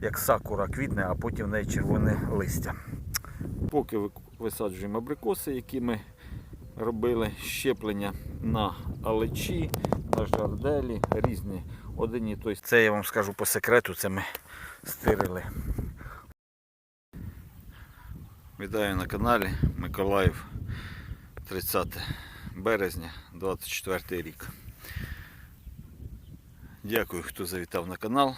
як сакура квітне, а потім в неї червоне листя. Поки висаджуємо абрикоси, які ми робили щеплення на алечі, на жарделі, різні один і той. Це я вам скажу по секрету, це ми стирили. Вітаю на каналі Миколаїв 30 березня 24 рік. Дякую, хто завітав на канал.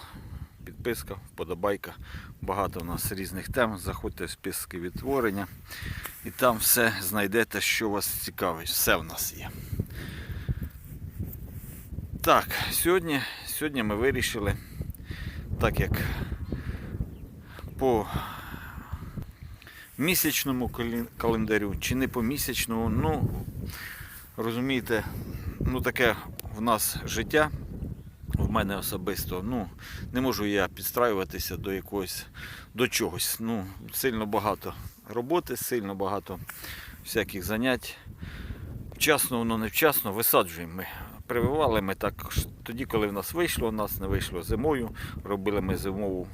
Підписка, вподобайка. Багато у нас різних тем. Заходьте в списки відтворення і там все знайдете, що вас цікавить. Все в нас є. Так, сьогодні, сьогодні ми вирішили, так як по місячному календарю чи не по місячному, ну розумієте, ну таке в нас життя. В мене особисто, ну, не можу я підстраюватися до якогось, до чогось. Ну, сильно багато роботи, сильно багато всяких занять. Вчасно воно невчасно висаджуємо ми. Прививали ми так тоді, коли в нас вийшло, у нас не вийшло зимою. Робили ми зимову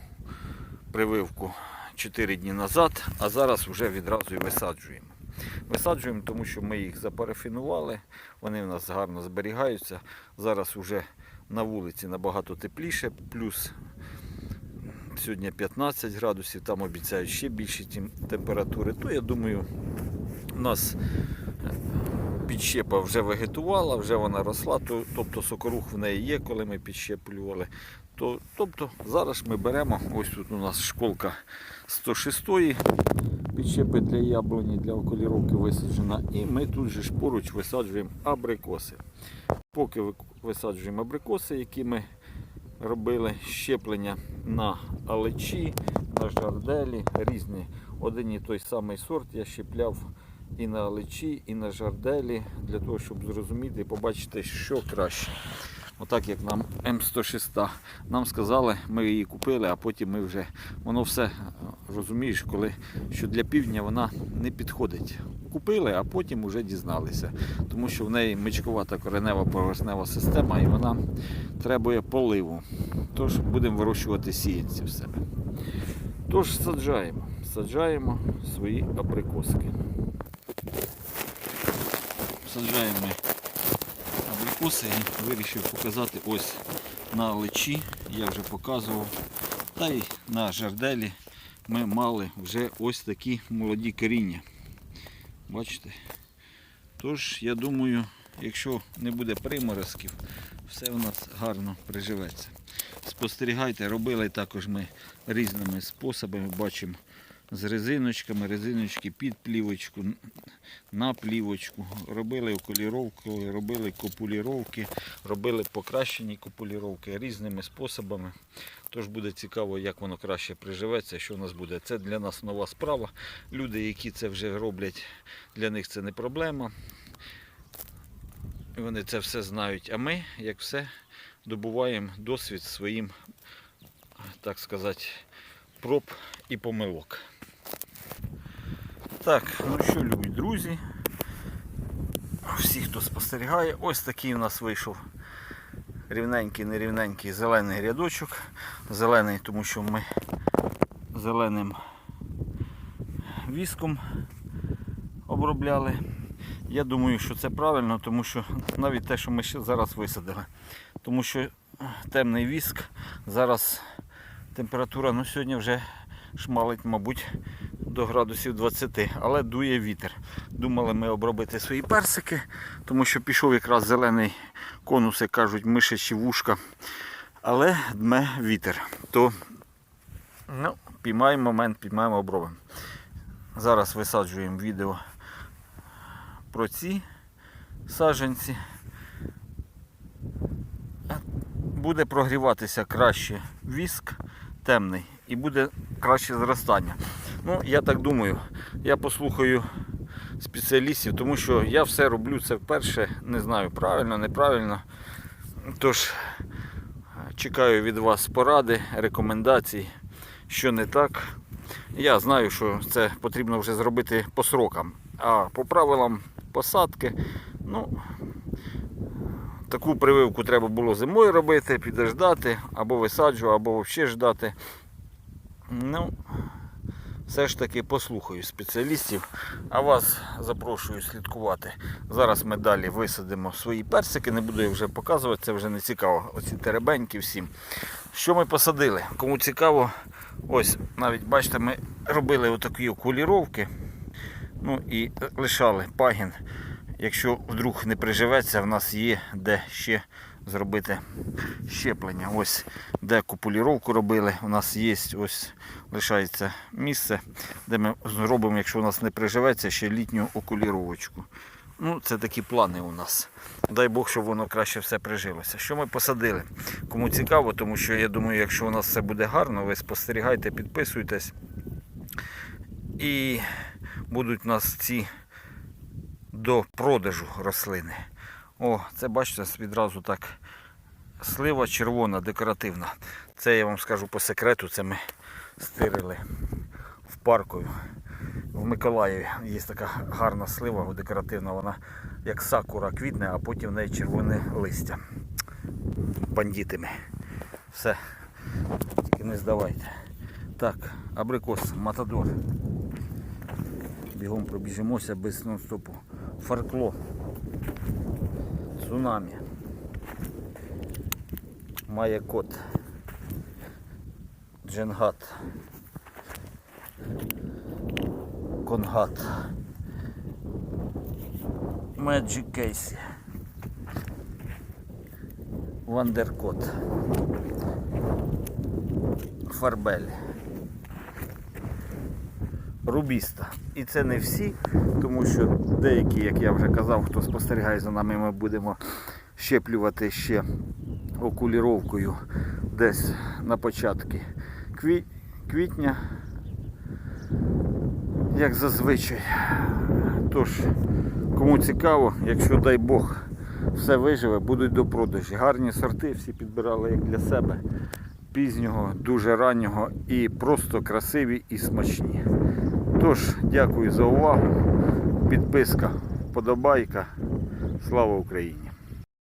прививку 4 дні назад, а зараз вже відразу і висаджуємо. Висаджуємо, тому що ми їх запарафінували, вони в нас гарно зберігаються. Зараз вже на вулиці набагато тепліше, плюс сьогодні 15 градусів, там обіцяють ще більші температури. То я думаю, у нас підщепа вже вегетувала, вже вона росла, то, тобто сокорух в неї є, коли ми підщеплювали. То, тобто зараз ми беремо, ось тут у нас школка 106 підщепи для яблуні, для околіровки висаджена. І ми тут же ж поруч висаджуємо абрикоси. Поки висаджуємо абрикоси, які ми робили щеплення на алечі, на жарделі, різні. Один і той самий сорт я щепляв і на алечі, і на жарделі, для того, щоб зрозуміти і побачити, що краще. Отак як нам М106 нам сказали, ми її купили, а потім ми вже воно все е, розумієш, коли що для півдня вона не підходить. Купили, а потім вже дізналися. Тому що в неї мичкувата коренева поверхнева система і вона требує поливу. Тож будемо вирощувати сіянці в себе. Тож саджаємо, саджаємо свої абрикоски. Саджаємо ми і вирішив показати ось на личі, я вже показував. Та й на жарделі ми мали вже ось такі молоді коріння. Бачите? Тож, я думаю, якщо не буде приморозків, все у нас гарно приживеться. Спостерігайте, робили також ми різними способами, бачимо з резиночками, резиночки під плівочку, на плівочку. Робили окуліровку, робили копуліровки, робили покращені копуліровки різними способами. Тож буде цікаво, як воно краще приживеться, що в нас буде. Це для нас нова справа. Люди, які це вже роблять, для них це не проблема. Вони це все знають. А ми, як все, добуваємо досвід своїм, так сказати, проб і помилок. Так, ну що, любі друзі, всі, хто спостерігає, ось такий у нас вийшов рівненький, нерівненький зелений рядочок. Зелений, тому що ми зеленим віском обробляли. Я думаю, що це правильно, тому що навіть те, що ми ще зараз висадили. Тому що темний віск, зараз температура ну, сьогодні вже шмалить, мабуть, до градусів 20, але дує вітер. Думали ми обробити свої персики, тому що пішов якраз зелений конуси, кажуть, мишачі вушка. Але дме вітер. То ну, піймаємо момент, піймаємо обробимо. Зараз висаджуємо відео про ці саджанці. Буде прогріватися краще віск темний і буде краще зростання. Ну, я так думаю, я послухаю спеціалістів, тому що я все роблю це вперше, не знаю, правильно, неправильно. Тож чекаю від вас поради, рекомендацій, що не так. Я знаю, що це потрібно вже зробити по срокам, а по правилам посадки, ну, таку прививку треба було зимою робити, підождати, або висаджувати, або взагалі ждати. Ну, все ж таки послухаю спеціалістів, а вас запрошую слідкувати. Зараз ми далі висадимо свої персики, не буду їх вже показувати, це вже не цікаво. Оці теребеньки всім. Що ми посадили? Кому цікаво, ось навіть бачите, ми робили отакі окуліровки. Ну і лишали пагін. Якщо вдруг не приживеться, в нас є де ще зробити щеплення. Ось де купуліровку робили. У нас є ось лишається місце, де ми зробимо, якщо у нас не приживеться, ще літню окуліровочку. Ну, це такі плани у нас. Дай Бог, щоб воно краще все прижилося. Що ми посадили? Кому цікаво, тому що я думаю, якщо у нас все буде гарно, ви спостерігайте, підписуйтесь. І будуть у нас ці до продажу рослини. О, це бачите, відразу так слива червона, декоративна. Це я вам скажу по секрету, це ми стирили в парку в Миколаєві. Є така гарна слива декоративна, вона як сакура квітне, а потім в неї червоне листя. Бандитами. Все. Тільки не здавайте. Так, абрикос, матадор. Бігом пробіжимося без нон-стопу. Фаркло. Цунамі. Має кот. Дженгат. Конгат. Меджик Кейсі. Вандеркот. Фарбель. Рубіста. І це не всі, тому що деякі, як я вже казав, хто спостерігає за нами, ми будемо щеплювати ще окуліровкою десь на початки квітня, як зазвичай. Тож, кому цікаво, якщо дай Бог все виживе, будуть до продажі. Гарні сорти, всі підбирали як для себе. Пізнього, дуже раннього і просто красиві і смачні. Тож, дякую за увагу. Підписка, вподобайка. Слава Україні!